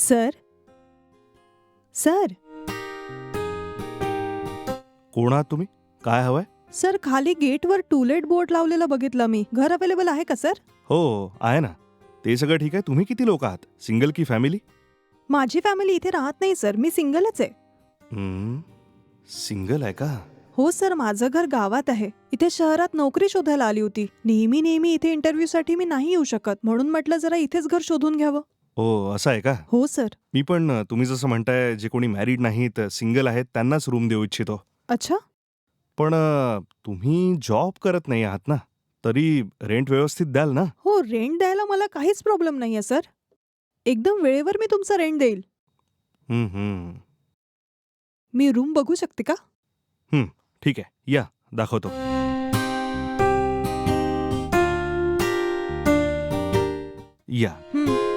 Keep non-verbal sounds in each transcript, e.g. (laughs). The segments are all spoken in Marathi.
सर? सर? कोण आहात तुम्ही? काय हवंय? सर खाली गेटवर टू लेट बोर्ड लावलेलं बघितलं मी. घर अवेलेबल आहे का सर? हो आहे ना. ते सगळं ठीक आहे. तुम्ही किती लोक आहात? सिंगल की फॅमिली? माझी फॅमिली इथे राहत नाही सर. मी सिंगलच आहे. सिंगल आहे का? हो सर. माझं घर गावात आहे. इथे शहरात नोकरी शोधायला आली होती. नेहमी नेहमी इथे इंटरव्ह्यू साठी मी नाही येऊ शकत. म्हणून म्हटलं जरा इथेच घर शोधून घ्यावं. हो असं आहे का? हो सर. मी पण अ, तुम्ही जसं म्हणताय जे कोणी मॅरिड नाहीत सिंगल आहेत त्यांनाच रूम देऊ इच्छितो. अच्छा. पण अ, तुम्ही जॉब करत नाही आहात ना तरी रेंट व्यवस्थित द्याल ना? हो रेंट द्यायला मला काहीच प्रॉब्लेम नाहीये सर. एकदम वेळेवर मी तुमचा रेंट देईल. मी रूम बघू शकते का? ठीक आहे. या दाखवतो. या. हं.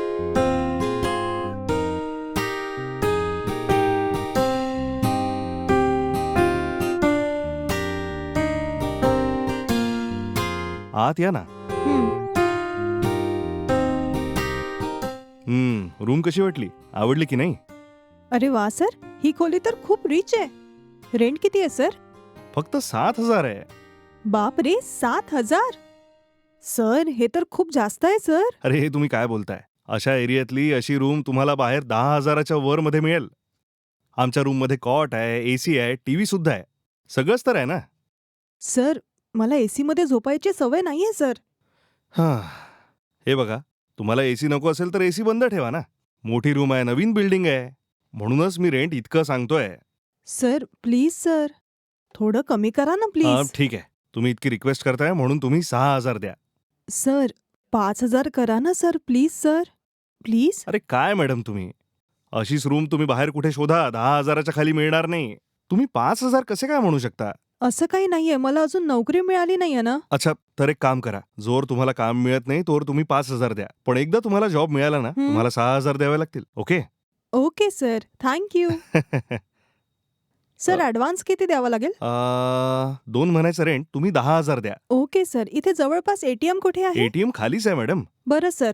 आत या ना. हं. हम्म रूम कशी वाटली? आवडली की नाही? अरे वा सर ही खोली तर खूप रिच आहे. रेंट किती आहे सर फक्त सात हजार आहे. बाप रे सात हजार? सर हे तर खूप जास्त आहे सर अरे हे तुम्ही काय बोलताय? अशा एरियातली अशी रूम तुम्हाला बाहेर दहा हजाराच्या वर मध्ये मिळेल. आमच्या रूममध्ये कॉट आहे एसी आहे टीव्ही सुद्धा आहे. सगळंच तर आहे ना? सर मला एसी मध्ये झोपायची सवय नाहीये सर. हा. हे बघा तुम्हाला एसी नको असेल तर एसी बंद ठेवा ना. मोठी रूम आहे नवीन बिल्डिंग आहे. म्हणूनच मी रेंट इतकं सांगतोय. Sir please sir. थोडं कमी करा ना हा, प्लीज. ठीक आहे. तुम्ही इतकी रिक्वेस्ट करताय म्हणून तुम्ही सहा हजार द्या. सर पाच हजार करा ना सर प्लीज सर. प्लीज. अरे काय मॅडम तुम्ही? अशीच रूम तुम्ही बाहेर कुठे शोधा दहा हजाराच्या खाली मिळणार नाही. तुम्ही पाच हजार कसे काय म्हणू शकता? असं काही नाहीये. मला अजून नोकरी मिळाली नाहीये ना. अच्छा तर एक काम करा. जोर तुम्हाला काम मिळत नाही तोवर तुम्ही पाच हजार द्या. पण एकदा तुम्हाला जॉब मिळाला ना हं. तुम्हाला सहा हजार द्यावे लागतील. Okay? Okay sir. Thank you sir advance किती द्यावा लागेल? दोन महिन्याचं रेंट तुम्ही दहा हजार द्या. Okay sir. इथे जवळपास एटीएम कुठे आहे? एटीएम खालीच आहे मॅडम. बरं सर.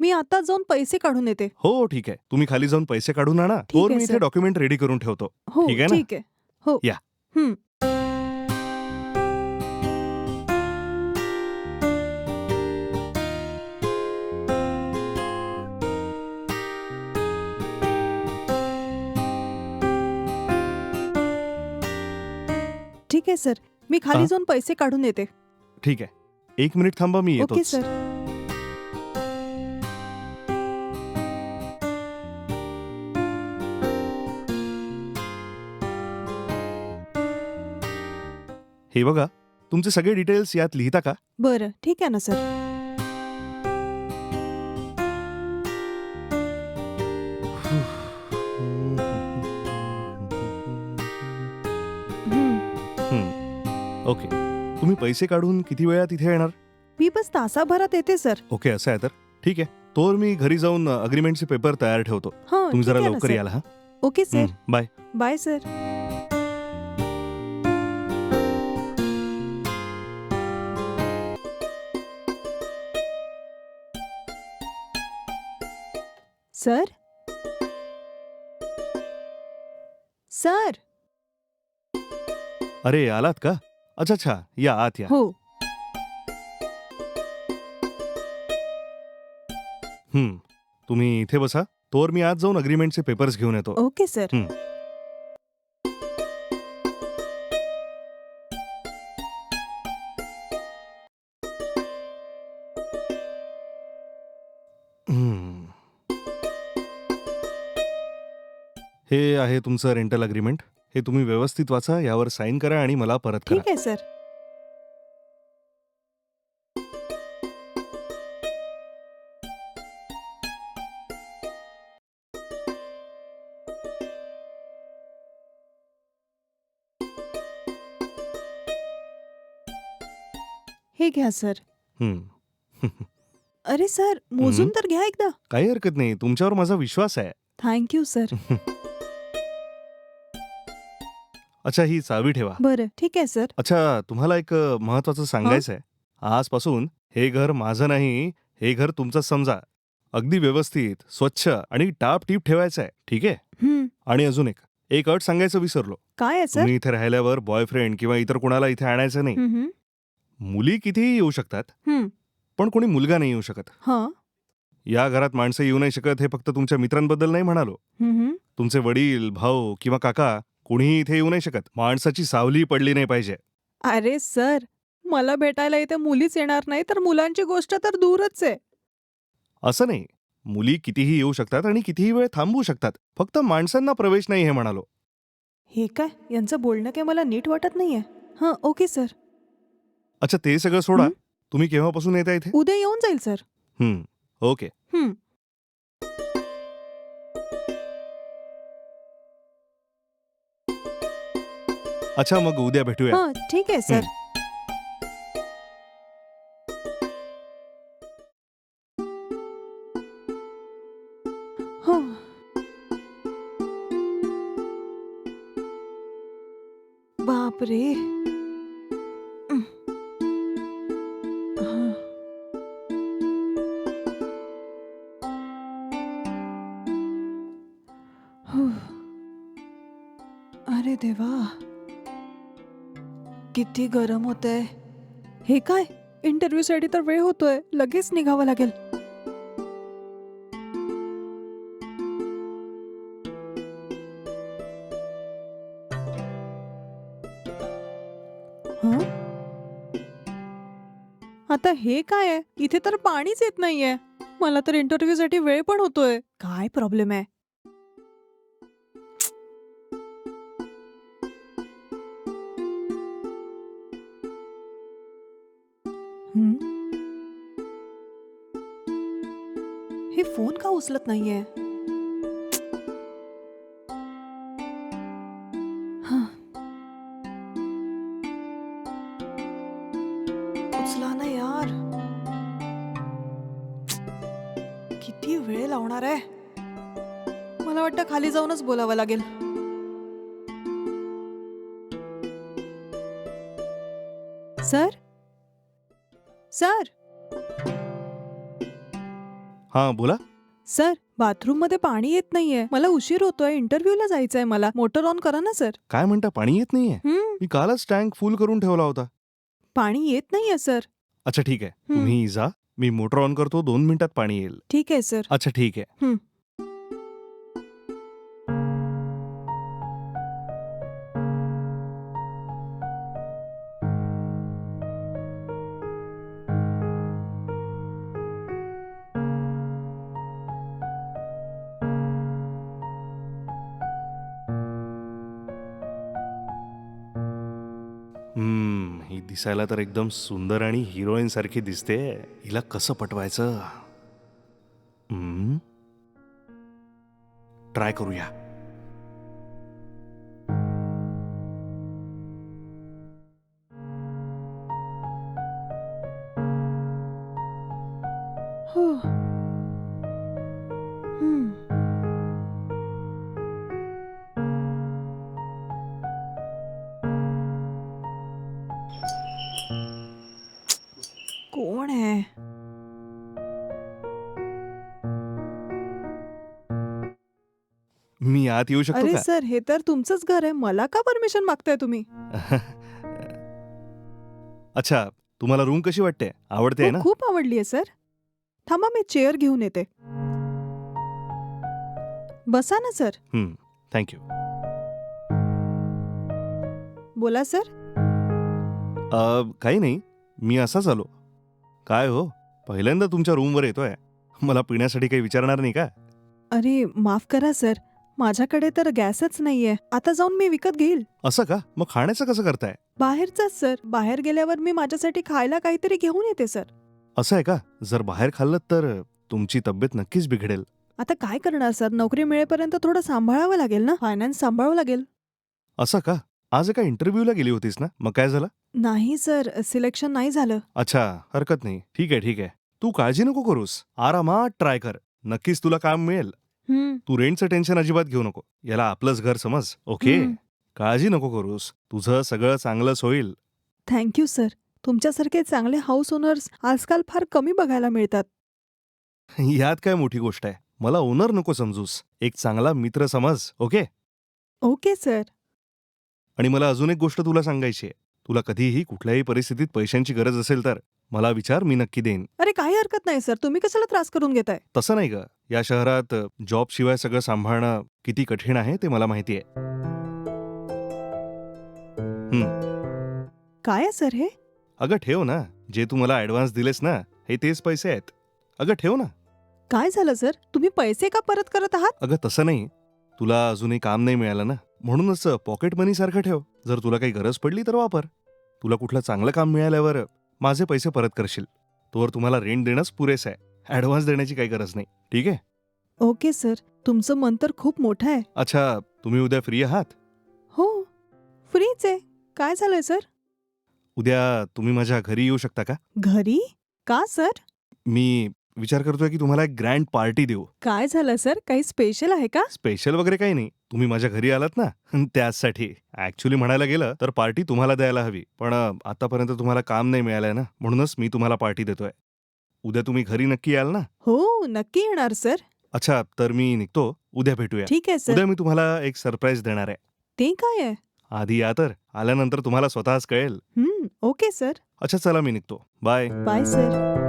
मी आता जाऊन पैसे काढून येते. हो ठीक आहे. तुम्ही खाली जाऊन पैसे काढून आणा. तोवर आहे, मी इथे सर. डॉक्युमेंट रेडी करून ठेवतो. हो ठीक आहे ना? ठीक आहे. हो. या. हं. ठीक आहे सर. मी खाली हा? जाऊन पैसे काढून येते ठीक आहे. एक मिनिट थांबा मी ओके सर. हे बघा तुमचे सगळे डिटेल्स यात लिहिता का? बरं ठीक आहे ना सर. तुम्ही पैसे काढून किती वेळात इथे येणार? मी बस तासाभरात येते सर. ओके असं आहे तर. ठीक आहे. तोवर मी घरी जाऊन अग्रीमेंटचे पेपर तयार ठेवतो. हा तुम्ही ठीक जरा लवकर. याल हा? Okay sir. हं, bye. Bye sir. Sir? Sir? अरे आलात का? अच्छा अच्छा. या आत या. हो. हं, तुम्ही इथे बसा. तोवर मी आज जाऊन अग्रीमेंटचे पेपर्स घेऊन येतो. Okay sir. हं. हं. हे आहे तुमचं रेंटल अग्रीमेंट हे तुम्ही व्यवस्थित वाचा यावर साईन करा आणि मला परत करा. ठीक आहे सर. हे घ्या सर. हं. अरे सर मोजून. तर घ्या एकदा. काही हरकत नाही. तुमच्यावर माझा विश्वास आहे. Thank you sir. (laughs) अच्छा ही चावी ठेवा. बरं ठीक आहे सर. अच्छा तुम्हाला एक महत्वाचं सांगायचं आहे आजपासून हे घर माझं नाही हे घर तुमचं समजा. अगदी व्यवस्थित स्वच्छ आणि टापटीप ठेवायचं आहे ठीक आहे? हं, आणि अजून एक एक अट सांगायचं विसरलो. काय आहे सर? तुम्ही इथे राहिल्यावर बॉयफ्रेंड किंवा इतर कोणाला इथे आणायचं नाही. हं, हं, मुली कितीही येऊ शकतात. हं. पण कोणी मुलगा नाही येऊ शकत. हं, या घरात माणसं येऊ नाही शकत हे फक्त तुमच्या मित्रांबद्दल नाही म्हणालो. हं, हं. तुमचे वडील भाऊ किंवा काका कोणीही इथे येऊ नाही शकत. माणसाची सावली पडली नाही पाहिजे. अरे सर मला भेटायला इथे मुलीच येणार नाही तर मुलांची गोष्ट तर दूरच आहे. असं नाही. मुली कितीही येऊ शकतात आणि कितीही वेळ थांबवू शकतात. फक्त माणसांना प्रवेश नाही हे म्हणालो. हे काय? यांचं बोलणं काय मला नीट वाटत नाहीये. हं ओके सर. अच्छा ते सगळं सोडा. हं? तुम्ही केव्हापासून येता इथे? उद्या येऊन जाईल सर. हं, ओके. हं. अच्छा मग उद्या भेटूया. हं ठीक आहे सर. हं. बापरे. किती गरम होतंय. हे काय? इंटरव्ह्यूसाठी तर वेळ होतोय. लगेच निघावं लागेल. आता हे काय आहे? इथे तर पाणीच येत नाहीये. मला तर इंटरव्ह्यू साठी वेळ पण होतोय. काय प्रॉब्लेम आहे? हे फोन का उचलत नाहीये? उचला ना यार. किती वेळ लावणार आहे? मला वाटतं खाली जाऊनच बोलावं लागेल. सर? सर. हा बोला. सर बाथरूममध्ये पाणी येत नाहीये. मला उशीर होतोय. इंटरव्ह्यूला जायचंय मला. मोटर ऑन करा ना सर. काय म्हणता पाणी येत नाहीये? मी कालच टँक फुल करून ठेवला होता. पाणी येत नाहीये सर. अच्छा ठीक आहे. हं. तुम्ही जा. मी मोटर ऑन करतो. दोन मिनिटात पाणी येईल. ठीक आहे सर. अच्छा ठीक आहे. हं. दिसायला तर एकदम सुंदर आणि हिरोईनसारखी दिसते. हिला कसं पटवायचं? ट्राय करूया. कोण आहे? मी आत येऊ शकतो अरे का? सर हे तर तुमचंच घर आहे. मला का परमिशन मागताय तुम्ही? (laughs) अच्छा तुम्हाला रूम कशी वाटते? आवडते आहे हो, ना? खूप आवडली आहे सर. थांबा मी चेअर घेऊन येते. बसा ना सर. हम्म थँक्यू बोला सर. काही नाही. मी असाच आलो. काय हो? पहिल्यांदा तुमच्या रूमवर येतोय. मला पिण्यासाठी काही विचारणार नाही का? अरे माफ करा सर. माझ्याकडे तर गॅसच नाहीये. आता जाऊन मी विकत घेईल. असं का? मग खाण्याचं कसं करताय? बाहेरचाच सर. बाहेर गेल्यावर मी माझ्यासाठी खायला काहीतरी घेऊन येते सर. असं आहे का? जर बाहेर खाल्लं तर तुमची तब्येत नक्कीच बिघडेल. आता काय करणार सर? नोकरी मिळेपर्यंत थोडं सांभाळावं लागेल ना? फायनान्स सांभाळावं लागेल. असं का? आज एका इंटरव्ह्यूला गेली होतीस ना? मग काय झालं? नाही सर सिलेक्शन नाही झालं. अच्छा हरकत नाही. ठीक आहे ठीक आहे. तू काळजी नको करूस. आरामात ट्राय कर. नक्कीच तुला काम मिळेल. हं, तू रेंटचं टेन्शन अजिबात घेऊ नको. याला आपलंच घर समज ओके? हं. काळजी नको करूस. तुझं सगळं चांगलंच होईल. थँक्यू सर तुमच्यासारखे चांगले हाऊस ओनर्स आजकाल फार कमी बघायला मिळतात. यात काय मोठी गोष्ट आहे? मला ओनर नको समजूस. एक चांगला मित्र समज ओके? ओके सर आणि मला अजून एक गोष्ट तुला सांगायची आहे. तुला कधीही कुठल्याही परिस्थितीत पैशांची गरज असेल तर. मला विचार मी नक्की देईन. अरे काही हरकत नाही सर. तुम्ही कशाला त्रास करून घेताय? तसं नाही ग. या शहरात जॉब शिवाय सगळं सांभाळणं किती कठीण आहे ते मला माहिती आहे. काय आहे सर हे? अगं ठेव ना. जे तू मला ऍडव्हान्स दिलेस ना हे तेच पैसे आहेत. अगं ठेव ना. काय झालं सर? तुम्ही पैसे का परत करत आहात? अगं तसं नाही. तुला अजूनही काम नाही मिळालं ना. म्हणूनच पॉकेट मनी सारखं ठेव. जर तुला काही गरज पडली तर वापर. तुला कुठलं चांगलं काम मिळाल्यावर माझे पैसे परत करशील. तोवर तुम्हाला रेंट देणंच पुरेसं आहे. ऍडव्हान्स देण्याची काही गरज नाही. ठीक आहे? Okay sir. तुमचं मन तर खूप मोठं आहे. अच्छा तुम्ही उद्या फ्री आहात? हो. फ्रीच आहे. काय झालंय सर? उद्या तुम्ही माझ्या घरी येऊ शकता का? घरी? का सर? मी विचार करतोय की तुम्हाला एक ग्रँड पार्टी देऊ. काय झालं सर? काही स्पेशल आहे का? स्पेशल वगैरे काही नाही. तुम्ही माझ्या घरी आलात ना त्याचसाठी. ऍक्च्युली म्हणायला गेलं तर पार्टी तुम्हाला द्यायला हवी. पण अ, आतापर्यंत तुम्हाला काम नाही मिळालंय ना म्हणूनच मी तुम्हाला पार्टी देतोय. उद्या तुम्ही घरी नक्की याल ना? हो नक्की येणार सर. अच्छा तर मी निघतो. उद्या भेटूया. ठीक आहे सर. उद्या मी तुम्हाला एक सरप्राईज देणार आहे. ते काय आहे? आधी या तर. आल्यानंतर तुम्हाला स्वतःच कळेल. हम्म ओके सर. अच्छा चला मी निघतो. Bye bye sir